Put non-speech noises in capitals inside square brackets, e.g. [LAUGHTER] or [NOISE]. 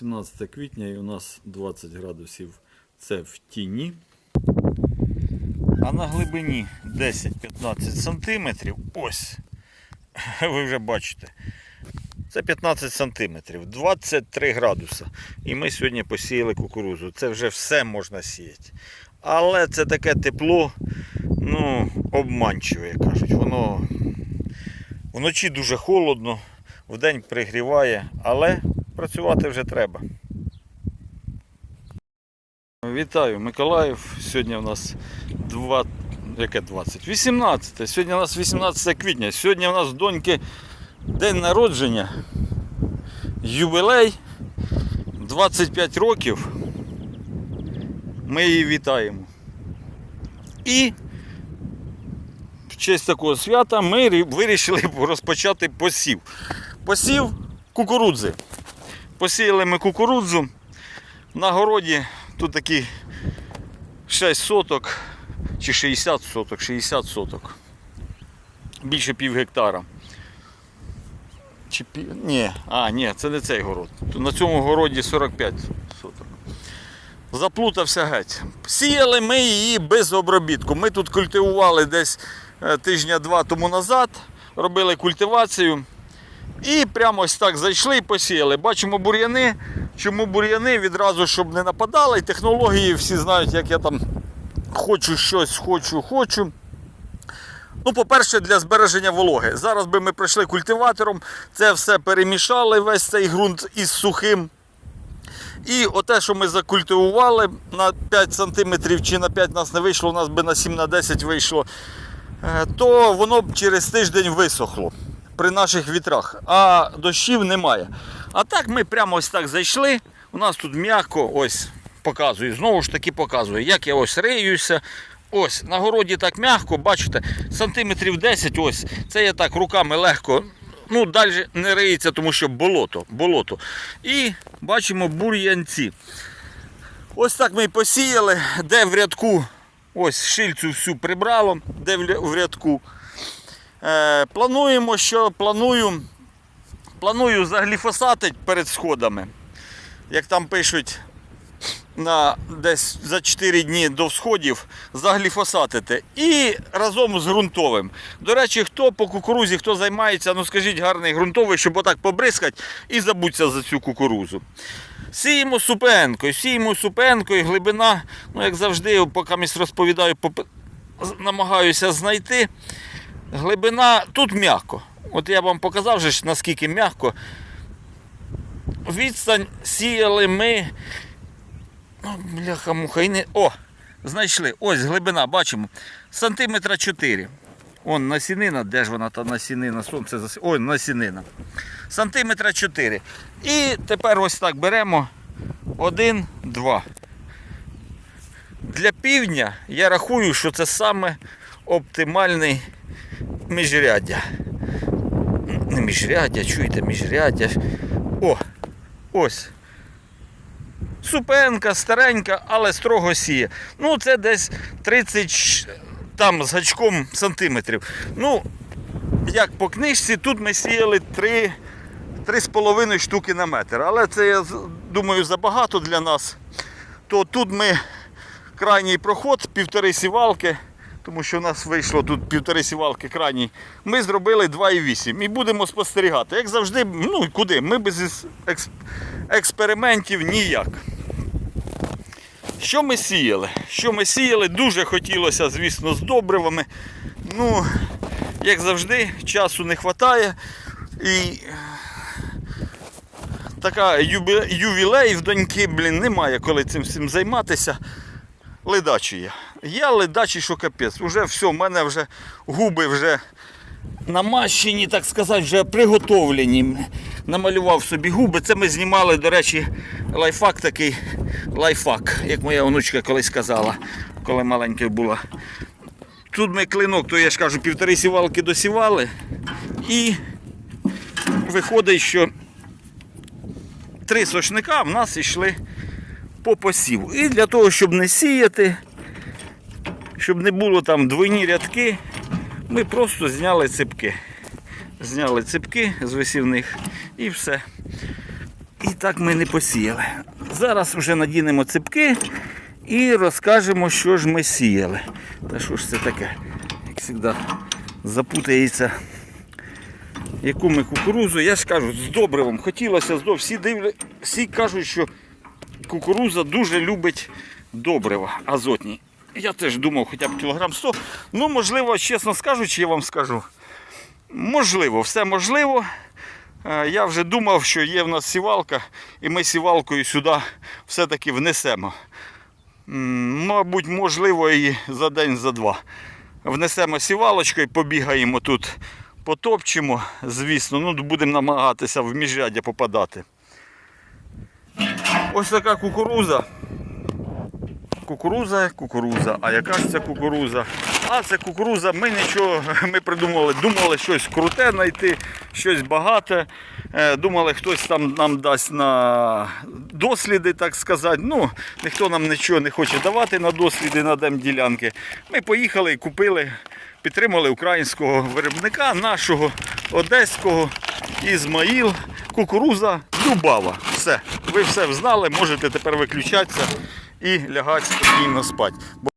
18 квітня і у нас 20 градусів це в тіні. А на глибині 10-15 сантиметрів, ось, [LAUGHS] ви вже бачите, це 15 сантиметрів, 23 градуса. І ми сьогодні посіяли кукурузу. Це вже все можна сіяти. Але це таке тепло, ну, обманчиве, кажуть. Воно вночі дуже холодно, вдень пригріває, але працювати вже треба. Вітаю, Миколаїв. Сьогодні у нас 2, яке 20? 18. Сьогодні у нас 18 квітня. Сьогодні у нас доньки день народження. Юбілей 25 років. Ми її вітаємо. І в честь такого свята ми вирішили [LAUGHS] розпочати посів. Посів кукурудзи. Посіяли ми кукурудзу. На городі тут такі 6 соток чи 60 соток, 60 соток. Більше пів гектара. Чи пів... Ні, а, ні, це не цей город. На цьому городі 45 соток. Заплутався геть. Сіяли ми її без обробітку. Ми тут культивували десь е, тижня-два тому назад, робили культивацію. І прямо ось так зайшли і посіяли. Бачимо бур'яни. Чому бур'яни? Відразу, щоб не нападали. І Технології всі знають, як я там хочу щось, хочу, хочу. Ну, по-перше, для збереження вологи. Зараз би ми пройшли культиватором, це все перемішали, весь цей ґрунт із сухим. І оте, що ми закультивували на 5 см чи на 5 нас не вийшло, у нас би на 7 на 10 вийшло, е, то воно б через тиждень висохло при наших вітрах, а дощів немає. А так ми прямо ось так зайшли. У нас тут м'яко, ось показую, знову ж таки показую, як я ось риюся. Ось на городі так м'яко, бачите, сантиметрів 10, ось. Це я так руками легко. Ну, далі не риється, тому що болото. болото. І бачимо бур'янці. Ось так ми посіяли, де в рядку, ось шильцю всю прибрало, де в рядку. Е, плануємо, що планую, планую загліфосатити перед сходами. Як там пишуть, на десь за 4 дні до всходів загліфосатити. І разом з ґрунтовим. До речі, хто по кукурузі, хто займається, ну скажіть гарний ґрунтовий, щоб отак побризкати і забудься за цю кукурузу. Сіємо супенкою, сіємо супенкою, глибина, ну як завжди, поки місь розповідаю, намагаюся знайти. Глибина тут м'яко. От я вам показав, же наскільки м'яко. Відстань сіяли ми. Ну, бляха муха. І не... О! Знайшли. Ось глибина, бачимо. Сантиметра 4. Он насінина, де ж вона та насінина? Сонце зас... Ой, насінина. Сантиметра 4. І тепер ось так беремо. Один, два. Для півдня я рахую, що це саме оптимальний міжряддя. Не міжряддя, чуєте, міжряддя. О! Ось. Супенка, старенька, але строго сіє. Ну, це десь 30 там з гачком сантиметрів. Ну, як по книжці, тут ми сіяли 3, 3,5 штуки на метр. Але це, я думаю, забагато для нас. То тут ми крайній проход, півтори сівалки, тому що у нас вийшло тут півтори сівалки крайній. Ми зробили 2,8 і будемо спостерігати. Як завжди, ну куди? Ми без експериментів ніяк. Що ми сіяли? Що ми сіяли? Дуже хотілося, звісно, з добривами. Ну, як завжди, часу не вистачає. І така юбі- ювілей в доньки, блін, немає коли цим всім займатися. Ледачі я. Я ледачий, що капець. Уже все, в мене вже губи вже намащені, так сказати, вже приготовлені. Намалював собі губи. Це ми знімали, до речі, лайфхак такий лайфхак, як моя онучка колись казала, коли маленькою була. Тут ми клинок, то я ж кажу, півтори сівалки досівали. І виходить, що три сошника в нас йшли по посіву. І для того, щоб не сіяти, щоб не було там двойні рядки, ми просто зняли ципки. Зняли ципки з висівних і все. І так ми не посіяли. Зараз вже надінемо ципки і розкажемо, що ж ми сіяли. Та що ж це таке? Як завжди, запутається. Яку ми кукурузу, я ж кажу, з добривом. Хотілося з. Всі, дивля... Всі кажуть, що кукуруза дуже любить добрива азотні. Я теж думав, хоча б кілограм 100. Ну, можливо, чесно скажучи, я вам скажу. Можливо, все можливо. Е, Я вже думав, що є в нас сівалка, і ми сівалкою сюди все-таки внесемо. Мабуть, можливо, і за день, за два. Внесемо сівалочкою, побігаємо тут, потопчемо, звісно, ну, будемо намагатися в міжряддя попадати. Ось така кукуруза. Кукуруза, кукуруза. А яка ж це кукуруза? А це кукуруза, ми нічого [LAUGHS] ми придумали. Думали щось круте знайти, щось багате. Е, Думали, хтось там нам дасть на досліди, так сказати. Ну, ніхто нам нічого не хоче давати на досліди на демділянки. Ми поїхали і купили, підтримали українського виробника, нашого одеського Ізмаїл. Кукуруза Любава. Все. Ви все знали, можете тепер виключатися і лягати спокійно спати.